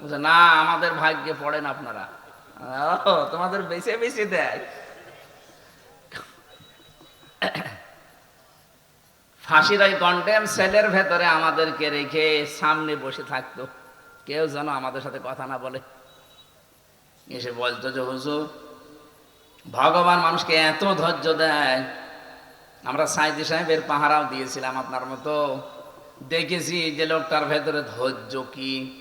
বলছে, না, আমাদের ভাগ্যে পড়েন আপনারা। তোমাদের বেশি বেশি দেয়। ফাঁসির ওই কন্টেম সেলের ভেতরে আমাদেরকে রেখে সামনে বসে থাকতো। কেউ যেন আমাদের সাথে কথা না বলে। এসে বলতো যে, হুজুর, ভগবান মানুষকে এত ধৈর্য দেয়। আমরা সাইদি সাহেবের পাহারাও দিয়েছিলাম আপনার মতো। দেখেছি যে লোকটার ভেতরে ধৈর্য কি।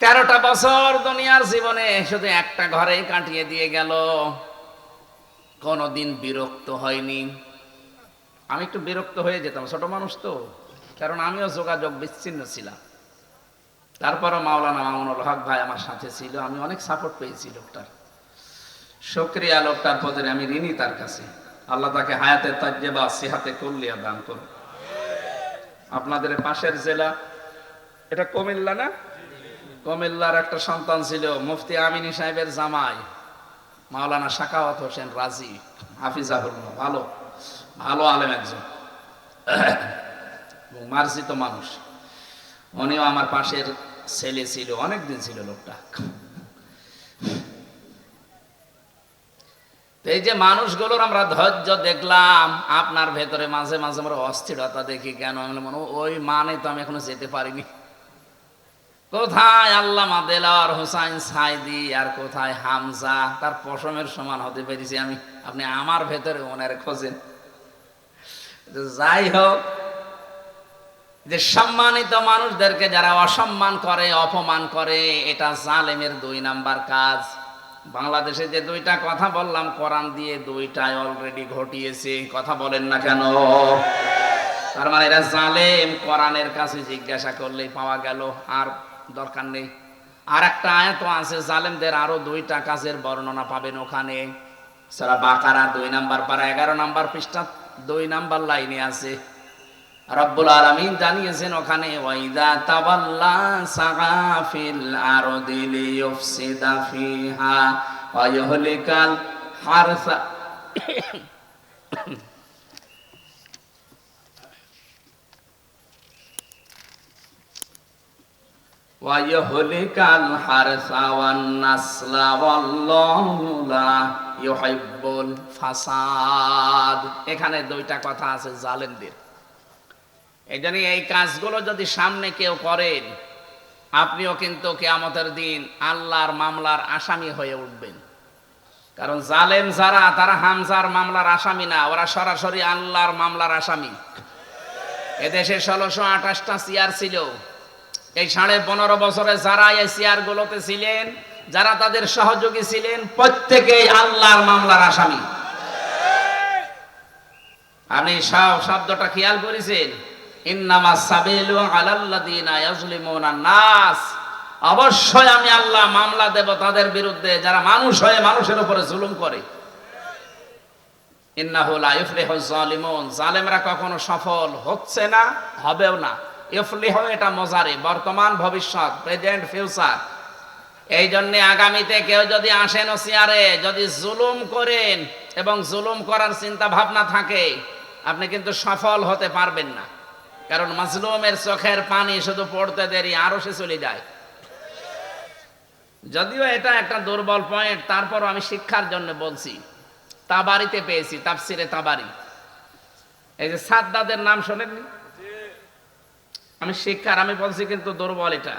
তেরোটা বছর দুনিয়ার জীবনে শুধু একটা ঘরে কাটিয়ে দিয়ে গেল। কোনোদিন বিরক্ত হয়নি। আমি একটু বিরক্ত হয়ে যেতাম, ছোট মানুষ তো। কারণ আমিও যোগাযোগ বিচ্ছিন্ন ছিলাম। তারপরও মাওলানা মামুনুল হক ভাই আমার সাথে ছিল। আমি অনেক সাপোর্ট পেয়েছি লোকটার। সক্রিয়া লোকটার পদে আমি ঋণী তার কাছে। আল্লাহ তাকে হায়াতের তাজ্জেবা সিহাতে কল্লিয়া দান করুন। আপনাদের পাশের জেলা, এটা কুমিল্লা না? কুমিল্লার একটা সন্তান ছিল, মুফতি আমিনী সাহেবের জামাই। মাওলানা শাকাওয়াত হোসেন রাজি। হাফিজাহুল্লাহ ভালো ভালো আলেম একজন। মার্জিত মানুষ। উনিও আমার পাশের ছেলে ছিল অনেক দিন ছিল লোকটা। এই যে মানুষগুলোর আমরা ধৈর্য দেখলাম, আপনার ভেতরে মাঝে মাঝে আমরা অস্থিরতা দেখি কেন? আমি মনে ওই মানে তো আমি এখনও যেতে পারিনি। কোথায় আল্লামা দেলাওয়ার হোসাইন সাইদি আর কোথায় হামজা? তার পশমের সমান হতে পেরেছি আমি। আপনি আমার ভেতরে ওনার খোঁজেন। যাই হোক, যে সম্মানিত মানুষদেরকে যারা অসম্মান করে, অপমান করে, এটা জালেমের দুই নাম্বার কাজ। বাংলাদেশে যে দুইটা কথা বললাম, কোরআন দিয়ে দুইটাই অলরেডি ঘটিয়েছে। কথা বলেন না কেন? তার মানে এরা জালেম, কোরআনের কাছে জিজ্ঞাসা করলেই পাওয়া গেল। আর দরকার নেই। আর একটা আয়াত আছে, জালেমদের আরও দুইটা কাজের বর্ণনা পাবেন ওখানে। সারা বাকারা দুই নাম্বার পারা এগারো নাম্বার পৃষ্ঠা, দুই নাম্বার লাইনে আছে। রব্বুল আলামিন জানিয়েছেন ওখানে ওয়াইদা তাওয়াল্লা সাগাফিল আরদি লিয়ুফসিদা ফিহা ওয়া ইহলিকাল হারসা ويهلك الحرث والنسل والله لا يحب الفساد এখানে দুইটা কথা আছে জালেমদের এই জন্য এই কাজগুলো যদি সামনে কেউ করেন আপনিও কিন্তু কেয়ামতের দিন আল্লাহর মামলার আসামি হয়ে উঠবেন কারণ জালেম যারা তারা হামজার মামলার আসামি না ওরা সরাসরি আল্লাহর মামলার আসামি এদেশে ষোলোশো আঠাশটা চেয়ার ছিল এই সাড়ে পনেরো বছরে যারা এই চেয়ার গুলোতে ছিলেন, যারা তাদের সহযোগী ছিলেন, প্রত্যেকেই আল্লাহর মামলার আসামি। আপনি সব শব্দটা খেয়াল করেছেন? অবশ্যই আমি আল্লাহ মামলা দেব তাদের বিরুদ্ধে, যারা মানুষ হয়ে মানুষের করে। কখনো সফল হচ্ছে না, হবেও না। ইফলিহ এটা মজারে, বর্তমান, ভবিষ্যৎ প্রেজেন্ট ফিউচার এই জন্য আগামীতে কেউ যদি আসেন ওসিয়ারে যদি জুলুম করেন এবং জুলুম করার চিন্তা ভাবনা থাকে, আপনি কিন্তু সফল হতে পারবেন না। কারণ মাজলুমের চোখের পানি শুধু পড়তে দেরি, আরও সে চলে যায়। যদিও এটা একটা দুর্বল পয়েন্ট তারপরও আমি শিক্ষার জন্য বলছি। তাবারিতে পেয়েছি, তাফসিরে তাবারি। এই যে সাদ্দাদের নাম শোনেননি? আমি শিক্ষার, আমি বলছি কিন্তু দুর্বল এটা।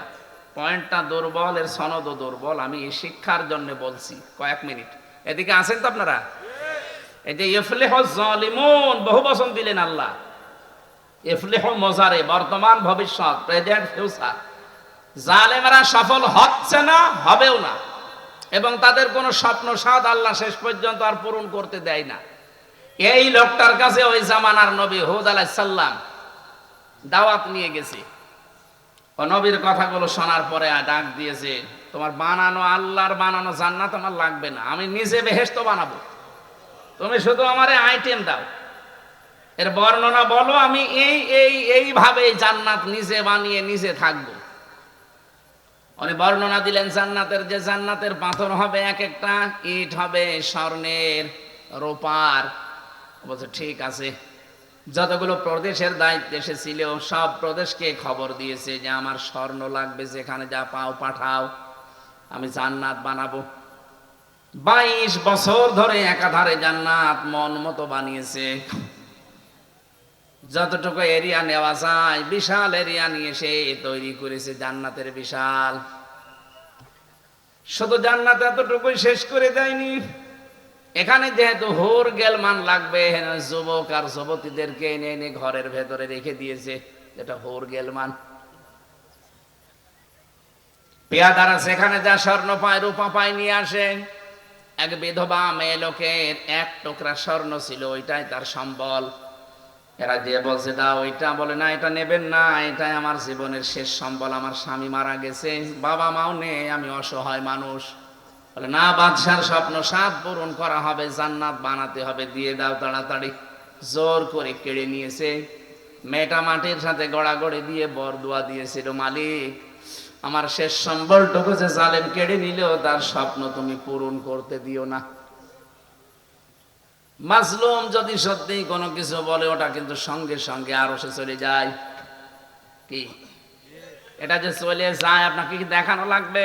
পয়েন্টটা দুর্বল, এর সনদও দুর্বল। আমি এই শিক্ষার জন্য বলছি, কয়েক মিনিট। এদিকে আছেন তো আপনারা? এই যে ইফলেহ জলিমুন বহু বচন দিলেন আল্লাহ। ইফলেহ মজারে, বর্তমান ভবিষ্যৎ প্রেজেন্ট ফিউচার জালেমরা সফল হচ্ছে না, হবেও না। এবং তাদের কোনো স্বপ্ন সাদ আল্লাহ শেষ পর্যন্ত আর পূরণ করতে দেয় না। এই লোকটার কাছে ওই জামানার নবী হুদ আলাইসাল্লাম দাওয়াত নিয়ে গেছে। নবীর কথাগুলো শোনার পরে ডাক দিয়েছে, তোমার বানানো আল্লাহর বানানো জান্নাত আমার লাগবে না, আমি নিজে বেহেস্ত বানাবো। তুমি শুধু আমারে আইটেম দাও। এর বর্ণনা বলো, আমি এই এই এইভাবে জান্নাত নিজে বানিয়ে নিজে থাকব। উনি বর্ণনা দিলেন, জান্নাতের যে জান্নাতের পাথর হবে এক একটা ইট হবে স্বর্ণের রোপার। বলছে, ঠিক আছে। যতগুলো প্রদেশের দায়িত্বে সে ছিল, সব প্রদেশকে খবর দিয়েছে যে আমার স্বর্ণ লাগবে, যেখানে যা পাও পাঠাও, আমি জান্নাত বানাবো। বাইশ বছর ধরে একাধারে জান্নাত মন মতো বানিয়েছে। যতটুকু এরিয়া নেওয়া যায়, বিশাল এরিয়া নিয়ে সে তৈরি করেছে জান্নাতের বিশাল। শুধু জান্নাত এতটুকুই শেষ করে দেয়নি এখানে যেহেতু হোর গেলমান লাগবে যুবক আর যুবতীদেরকে এনে এনে ঘরের ভেতরে রেখে দিয়েছে, যেটা হোর গেলমান। পেয়াদারা সেখানে যা স্বর্ণ পায়, রূপা পায় নিয়ে আসে। এক বিধবা মেয়ে লোকের এক টুকরা স্বর্ণ ছিল, ওইটাই তার সম্বল। এরা যে বলছে দা ওইটা। বলে, না, এটা নেবেন না, এটাই আমার জীবনের শেষ সম্বল। আমার স্বামী মারা গেছে, বাবা মাও নেই, আমি অসহায় মানুষ। বলে, না, বাদশার স্বপ্ন সাত পূরণ করা হবে, জান্নাত বানাতে হবে, দিয়ে দাও তাড়াতাড়ি। জোর করে কেড়ে নিয়েছে। মেয়েটা মাটির সাথে গড়াগড়ি দিয়ে বরদুয়া দিয়েছিল, মালিক, আমার শেষ সম্বলটুকু যে জালেম কেড়ে নিল, তার স্বপ্ন তুমি পূরণ করতে দিও না। মাজলুম যদি সত্যি কোনো কিছু বলে, ওটা কিন্তু সঙ্গে সঙ্গে আরও সে চলে যায়। কি? এটা যে চলে যায়, আপনাকে কি দেখানো লাগবে?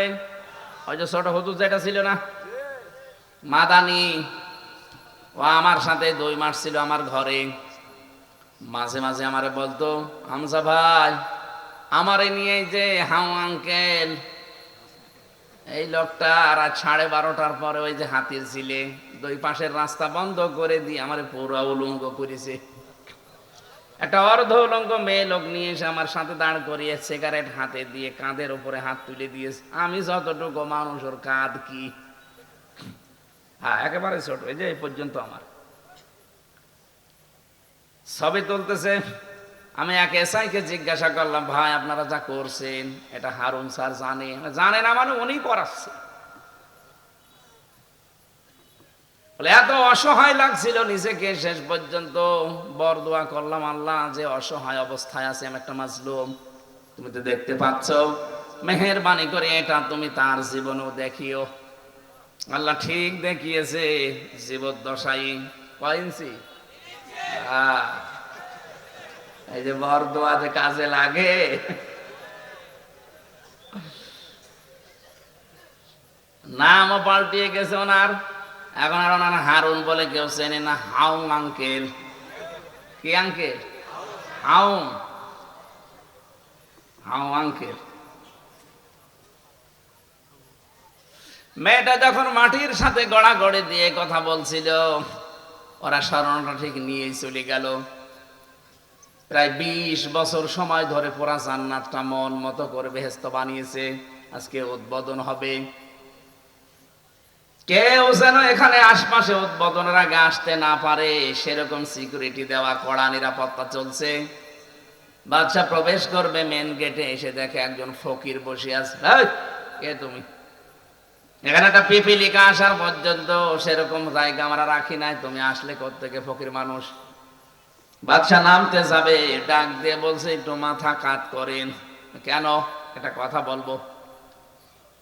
ওই যে ছোট হুজুর যেটা ছিল না? মাদানি। ও আমার সাথে দুই মাস ছিল আমার ঘরে। মাঝে মাঝে আমারে বলতো, হামজা ভাই, আমারে নিয়ে যে হাউ আঙ্কেল, এই লোকটা আর সাড়ে বারোটার পরে ওই যে হাতির ছিলে, দুই পাশের রাস্তা বন্ধ করে দিয়ে আমার পুরো উলঙ্গ করেছে। একটা অর্ধ উলঙ্গ মেয়ে লোক নিয়ে এসে আমার সাথে দাঁড় করিয়ে সিগারেট হাতে দিয়ে কাঁধের উপরে হাত তুলে দিয়েছে। আমি যতটুকু মানুষ, ওর কাঁধ কি? হ্যাঁ একেবারে ছোট, এই যে এই পর্যন্ত আমার। সবে তুলতেছে, আমি এক এসআইকে জিজ্ঞাসা করলাম, ভাই, আপনারা যা করছেন, এটা হারুন স্যার জানে জানে না মানে উনি করাচ্ছে বলে, এত অসহায় লাগছিল নিজেকে, শেষ পর্যন্ত বরদোয়া করলাম, আল্লাহ যে অসহায় অবস্থায় আছে, আমি একটা মাজলুম। তুমি তো দেখতে পাচ্ছ, মেহেরবানি করে এটা তুমি তার জীবনেও দেখিও। আল্লাহ ঠিক দেখিয়েছে জীবদ্দশাই কয় ইঞ্চি? হ্যাঁ। এই যে বরদোয়া যে কাজে লাগে। নামও পাল্টিয়ে গেছে ওনার। এখন আর ওনার হারুন বলে কেউ চেনে না, হাউং আঙ্কেল। কি আঙ্কেল? হাউং। হাউ আঙ্কেল। মেয়েটা যখন মাটির সাথে গড়া গড়ে দিয়ে কথা বলছিল, ওরা স্মরণটা ঠিক নিয়েই চলে গেল। প্রায় বিশ বছর সময় ধরে পুরা জান্নাতটা মন মতো করে বেহেস্ত বানিয়েছে। আজকে উদ্বোধন হবে। কেউ যেন এখানে আশপাশে উদ্বোধনের আগে আসতে না পারে, সেরকম সিকিউরিটি দেওয়া কড়া নিরাপত্তা চলছে। বাচ্চা প্রবেশ করবে মেন গেটে এসে দেখে একজন ফকির বসে আছে। কে তুমি? এখানে একটা পিপিলিকা আসার পর্যন্ত সেরকম জায়গা আমরা রাখি নাই, তুমি আসলে কোত্থেকে ফকির মানুষ? বাচ্চা নামতে যাবে, ডাক দিয়ে বলছে, একটু মাথা কাত করেন। কেন? একটা কথা বলব।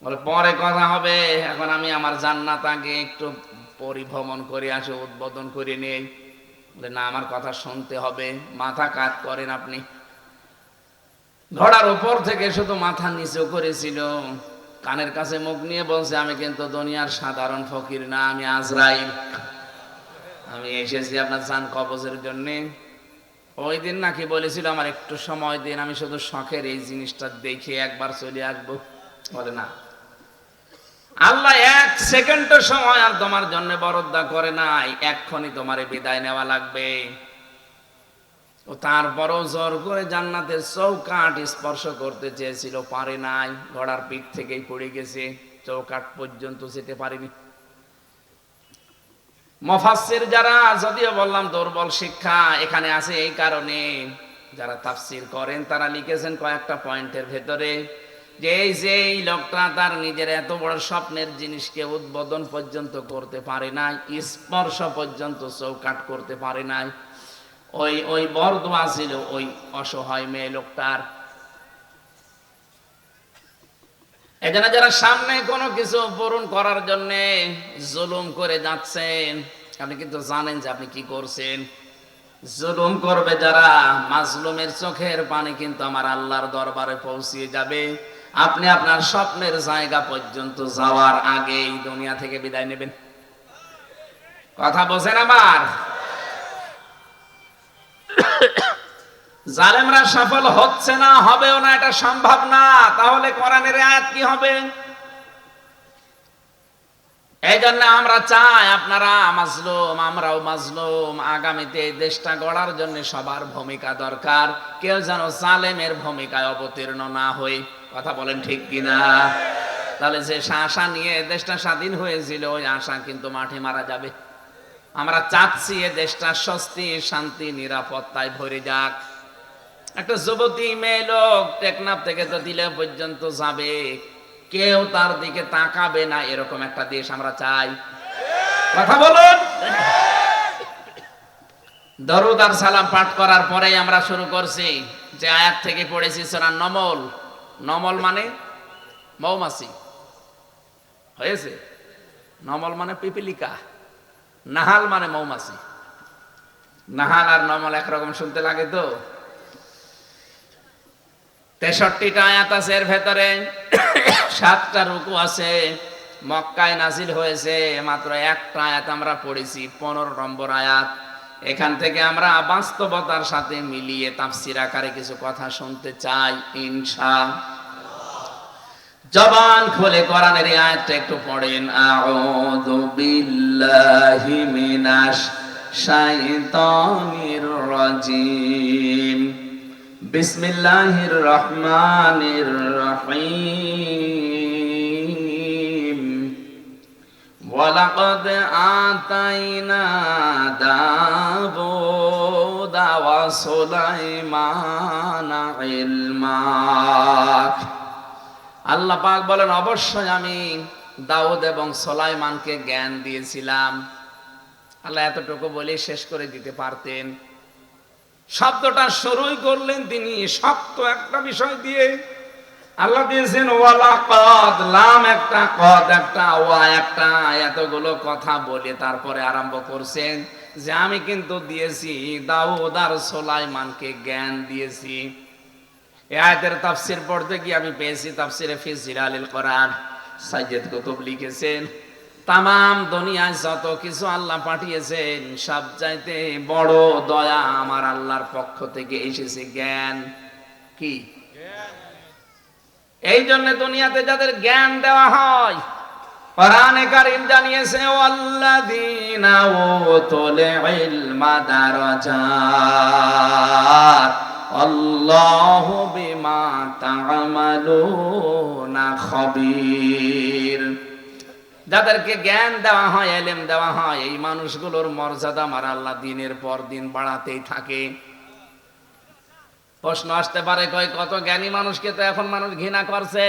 বলে, পরে কথা হবে। এখন আমি আমার জান্নাত আগে একটু পরিভ্রমণ করে আসে, উদ্বোধন করে নেই। বলে, না, আমার কথা শুনতে হবে। মাথা কাত করেন আপনি। ঘোড়ার উপর থেকে শুধু মাথা নিচু করেছিল। কানের কাছে মুখ নিয়ে বলছে, আমি কিন্তু দুনিয়ার সাধারণ ফকির না, আমি আজরাইল। আমি এসেছি আপনার চান কবজের জন্যে। ওই দিন নাকি বলেছিল, আমার একটু সময় দিন, আমি শুধু শখের এই জিনিসটা দেখে একবার চলে আসব। বলে, না আল্লাহ এক সেকেন্ড সময় আর তোমার জন্য বরদ্দা করে নাই। এক্ষণি তোমার বিদায় নেওয়া লাগবে। ও তারপরও জোর করে জান্নাতের চৌকাট স্পর্শ করতে চেয়েছিল, পারে নাই। ঘোড়ার পিঠ থেকেই পড়ে গেছে। চৌকাট পর্যন্ত যেতে পারেনি। মফাসির যারা, যদিও বললাম দুর্বল শিক্ষা এখানে আছে এই কারণে, যারা তাফসির করেন, তারা লিখেছেন কয়েকটা পয়েন্টের ভেতরে। যে এই যে এই লোকটা তার নিজের এত বড় স্বপ্নের জিনিসকে উদ্বোধন পর্যন্ত করতে পারে নাই, স্পর্শ পর্যন্ত চৌকাট করতে পারে নাই। ওই ওই বরদোয়া ছিল ওই অসহায় মেয়ে লোকটার। এজন্য যারা সামনে কোনো কিছু পূরণ করার জন্য জুলুম করে যাচ্ছেন, আপনি কিন্তু জানেন যে আপনি কি করছেন। জুলুম করবে যারা, মাজলুমের চোখের পানি কিন্তু আমার আল্লাহর দরবারে পৌঁছিয়ে যাবে। আপনি আপনার স্বপ্নের জায়গা পর্যন্ত যাওয়ার আগেই দুনিয়া থেকে বিদায় নেবেন। কথা বোঝেন আমার? জালেমরা সফল হচ্ছে না, হবেও না, এটা সম্ভব না। তাহলে কোরআনের আয়াত কি হবে? এই জন্য আমরা চাই আপনারা মাজলুম, আমরাও মাজলুম। আগামীতে এই দেশটা গড়ার জন্য সবার ভূমিকা দরকার। কেউ যেন জালেমের ভূমিকায় অবতীর্ণ না হই। কথা বলেন ঠিক কিনা? তাহলে যে আশা নিয়ে দেশটা স্বাধীন হয়েছিল, ওই আশা কিন্তু মাঠে মারা যাবে। আমরা চাচ্ছি এ দেশটা স্বস্তি, শান্তি, নিরাপত্তায় ভরে যাক। একটা যুবতী মেয়ে লোক টেকনাফ থেকে তো দিলে পর্যন্ত যাবে। কেউ তার দিকে তাকাবে না, এরকম একটা দেশ আমরা চাই। কথা বলুন। দরুদ আর সালাম পাঠ করার পরেই আমরা শুরু করছি। যে আয়াত থেকে পড়েছি সোনা নমল। নমল মানে মৌমাছি। হয়েছে? নমল মানে পিপিলিকা। নাহাল মানে মৌমাছি। নাহাল আর নমল একরকম শুনতে লাগে তো। তেষট্টিটা আয়াত আছে এর ভেতরে। সাতটা রুকু আছে। মক্কায় নাজিল হয়েছে। মাত্র একটা আয়াত আমরা পড়েছি, পনেরো নম্বর আয়াত। এখান থেকে আমরা বাস্তবতার সাথে মিলিয়ে তাফসির আকারে কিছু কথা শুনতে চাই ইনশা জবান খুলে কোরআনের আয়াতটা একটু পড়েন। আউযু বিল্লাহি মিনাশ শাইতানির রাজিম। বিসমিল্লাহির রহমানির রহিম। ওয়ালাকাদ আতাইনা দা আল্লাহ পাক বলেন, অবশ্যই আমি দাউদ এবং সোলাইমানকে জ্ঞান দিয়েছিলাম। আল্লাহ এতটুকু বলে শেষ করে দিতে পারতেন। শব্দটা শুরুই করলেন তিনি শব্দ একটা বিষয় দিয়ে। আল্লাহ দিয়েছেন ওয়ালা কদ লাম একটা, কদ একটা, ওয়া একটা, এতগুলো কথা বলে তারপরে আরম্ভ করছেন। যে আমি কিন্তু দিয়েছি দাউদ আর সোলাইমানকে জ্ঞান দিয়েছি। এই আয়াতের তাফসির পড়তে গিয়ে আমি পেয়েছি তাফসিরে ফিজির আলিল কোরআন। সাইয়েদ কুতুব লিখেছেন তামাম দুনিয়ায় যত কিছু আল্লাহ পাঠিয়েছেন সব চাইতে বড় দয়া আমার আল্লাহর পক্ষ থেকে এসেছে। জ্ঞান কি? এই জন্য দুনিয়াতে যাদের জ্ঞান দেওয়া হয় জানিয়েছে উতুল ইলমা দারাজাত আল্লাহু বিমা যাদেরকে জ্ঞান দেওয়া হয়, এলেম দেওয়া হয়, এই মানুষগুলোর মর্যাদা আমার আল্লাহ দিনের পর দিন বাড়াতেই থাকে। প্রশ্ন আসতে পারে, কয়, কত জ্ঞানী মানুষকে তো এখন মানুষ ঘৃণা করছে?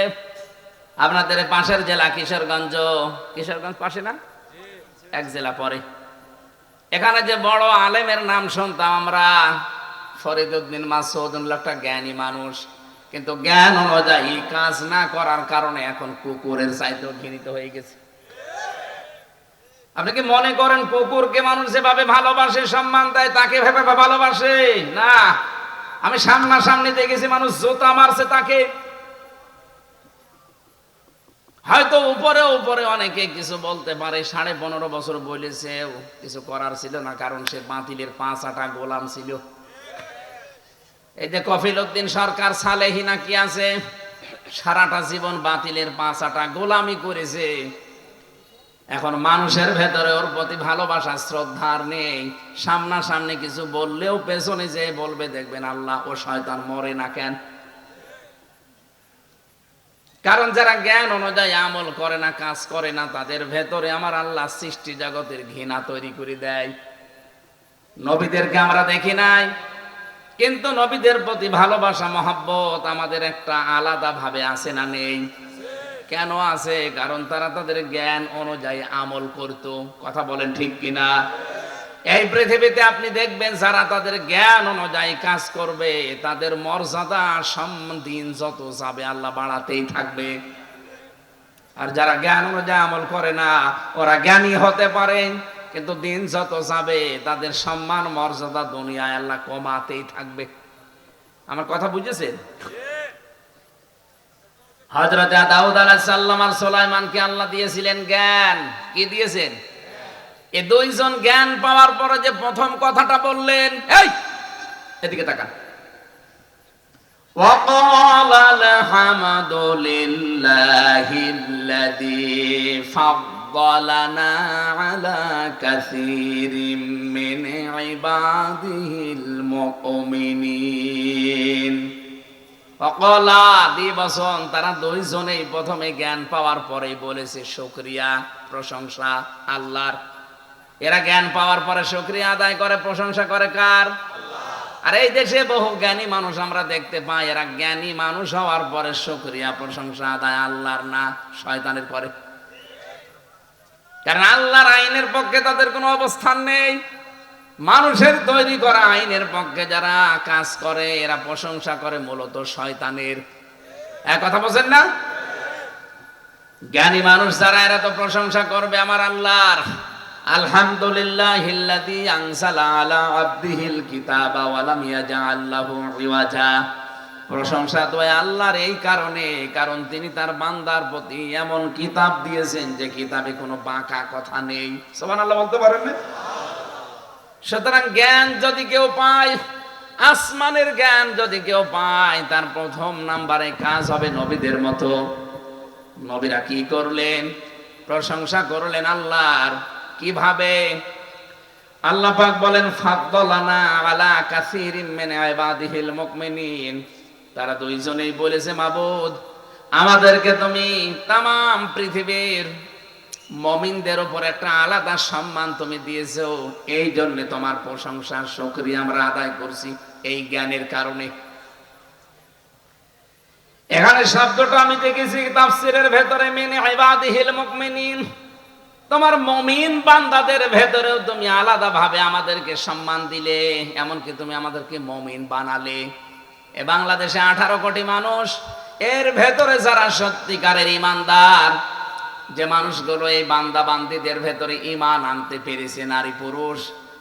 আপনাদের পাশের জেলা কিশোরগঞ্জ। কিশোরগঞ্জ পাশে না? এক জেলা পরে। এখানে যে বড় আলেমের নাম শুনতাম আমরা ফরিদুদ্দিন মাসুদ একটা জ্ঞানী মানুষ, কিন্তু জ্ঞান অনুযায়ী কাজ না করার কারণে এখন কুকুরের চাইতেও ঘৃণিত হয়ে গেছে। আপনি কি মনে করেন কুকুরকে মানুষ যেভাবে ভালোবাসে, সম্মান দেয়, তাকে ভেবে ভালোবাসে? না। আমি সামনাসামনি দেখেছি মানুষ জোতা মারছে তাকে। হয়তো উপরে উপরে অনেকে কিছু বলতে পারে, সাড়ে পনেরো বছর বলেছে কিছু করার ছিল না, কারণ সে বাতিলের পাঁচ আটা গোলাম ছিল। এই যে কফিল উদ্দিন সরকার সালেহিনা কি আছে, সারাটা জীবন বাতিলের পাঁচ আটা গোলামি করেছে। এখন মানুষের ভেতরে ওর প্রতি ভালোবাসা শ্রদ্ধার নেই। সামনাসামনি কিছু বললেও পেছনে যে বলবে, দেখবেন আল্লাহ ও শয়তান মরে না কেন? কারণ যারা জ্ঞান অনুযায়ী আমল করে না, কাজ করে না, তাদের ভেতরে আমার আল্লাহ সৃষ্টি জগতের ঘৃণা তৈরি করে দেয়। নবীদেরকে আমরা দেখি নাই, কিন্তু নবীদের প্রতি ভালোবাসা, মহাব্বত আমাদের একটা আলাদা ভাবে আছে না নেই? কেন আছে? কারণ তারা তাদের জ্ঞান অনুযায়ী আমল করত। কথা বলেন ঠিক কিনা? এই পৃথিবীতে আপনি দেখবেন যারা তাদের জ্ঞান অনুযায়ী কাজ করবে, তাদের মর্যাদা দিন যত যাবে, আল্লাহ বাড়াতেই থাকবে। আর যারা জ্ঞান অনুযায়ী আমল করে না, ওরা জ্ঞানী হতে পারে, কিন্তু দিন যত যাবে, তাদের সম্মান, মর্যাদা দুনিয়ায় আল্লাহ কমাতেই থাকবে। আমার কথা বুঝেছেন? হজরত দাউদ আলাইসাল্লাম আর সোলাইমানকে আল্লাহ দিয়েছিলেন জ্ঞান। কি দিয়েছেন? এ দুইজন জ্ঞান পাওয়ার পরে যে প্রথম কথাটা বললেন এই এদিকে তাকান وقال الحمد لله الذي فضلنا على كثير من عباده المؤمنين অকলা দিবসন তারা দুইজনেই প্রথমে জ্ঞান পাওয়ার পরেই বলেছে শুক্রিয়া প্রশংসা আল্লাহর এরা জ্ঞান পাওয়ার পরে শুক্রিয়া আদায় করে, প্রশংসা করে কার? আর এই দেশে বহু জ্ঞানী মানুষ আমরা দেখতে পাই, এরা জ্ঞানী মানুষ হওয়ার পরে শুক্রিয়া, প্রশংসা আদায় আল্লাহর না, শয়তানের করে কারণ আল্লাহর আইনের পক্ষে তাদের কোনো অবস্থান নেই। মানুষের তৈরি করা আইনের পক্ষে যারা কাজ করে, এরা প্রশংসা করে মূলত শয়তানের। এক কথা বলছেন না? জ্ঞানী মানুষ যারা, এরা তো প্রশংসা করবে আমার আল্লাহর। আলহামদুলিল্লাহ হিল্লাদি আনসালা আলা আব্দিহিল কিতাবা ওয়া লাম ইয়াজআল লাহু ইওয়াজা। প্রশংসা তো আল্লাহর এই কারণে, কারণ তিনি তার বান্দার প্রতি এমন কিতাব দিয়েছেন যে কিতাবে কোনো বাঁকা কথা নেই। সুবহানাল্লাহ বলতে পারেন না? সুতরাং জ্ঞান যদি কেউ পায়, আসমানের জ্ঞান যদি কেউ পায়, তার প্রথম নাম্বারে কাজ হবে নবীদের মতো। নবীরা কি করলেন? প্রশংসা করলেন আল্লাহর। কীভাবে? আল্লাহ পাক বলেন, ফাদ্দালানা আলা কাসীরিম মিন ইবাদিহিল মুমিনিন। তারা দুইজনেই বলেছে, মাবুদ, আমাদেরকে তুমি তামাম পৃথিবীর মমিনদের উপর একটা আলাদা সম্মান তুমি দিয়েছ। এই জন্য তোমার প্রশংসা, শুকরিয়া আমরা আদায় করছি এই জ্ঞানের কারণে। এখানে শব্দটা আমি দেখেছি, তাফসিরের ভেতরে, মেনে ইবাদিহিল মুমিনিন। তোমার মমিন বান্দাদের ভেতরেও তুমি আলাদা ভাবে আমাদেরকে সম্মান দিলে, এমনকি তুমি আমাদেরকে মমিন বানালে। এ বাংলাদেশে আঠারো কোটি মানুষ, এর ভেতরে যারা সত্যিকারের ইমানদার, যে মানুষগুলো এই বান্দা বান্দিদের ভেতরে ইমান আনতে পেরেছে, নারী পুরুষ,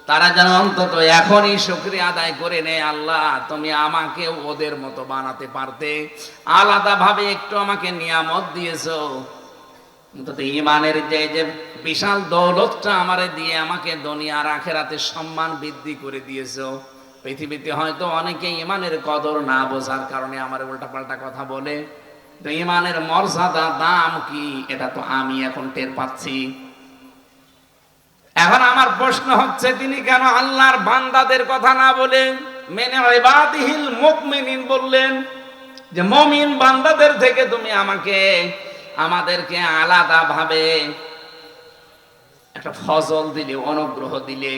তারা যেন অন্তত এখনই শুক্রিয়া আদায় করে নেয়, আল্লাহ, তুমি আমাকে ওদের মতো বানাতে পারতে। আলাদা ভাবে একটু আমাকে নিয়ামত দিয়েছ। অন্তত ইমানের যে যে বিশাল দৌলতটা আমারে দিয়ে আমাকে দুনিয়ার আখেরাতে সম্মান বৃদ্ধি করে দিয়েছ। পৃথিবীতে হয়তো অনেকে ইমানের কদর না বোঝার কারণে আমার উল্টাপাল্টা কথা বলে। তো ইমানের মর্যাদা, দাম কি? এটা তো আমি এখন টের পাচ্ছি। এখন আমার প্রশ্ন হচ্ছে, তিনি কেন আল্লাহর বান্দাদের কথা না বলে মেনে ইবাদিহিল মুকমিনিন বললেন যে, মমিন বান্দাদের থেকে তুমি আমাকে, আমাদেরকে আলাদা ভাবে একটা ফজল দিলে অনুগ্রহ দিলে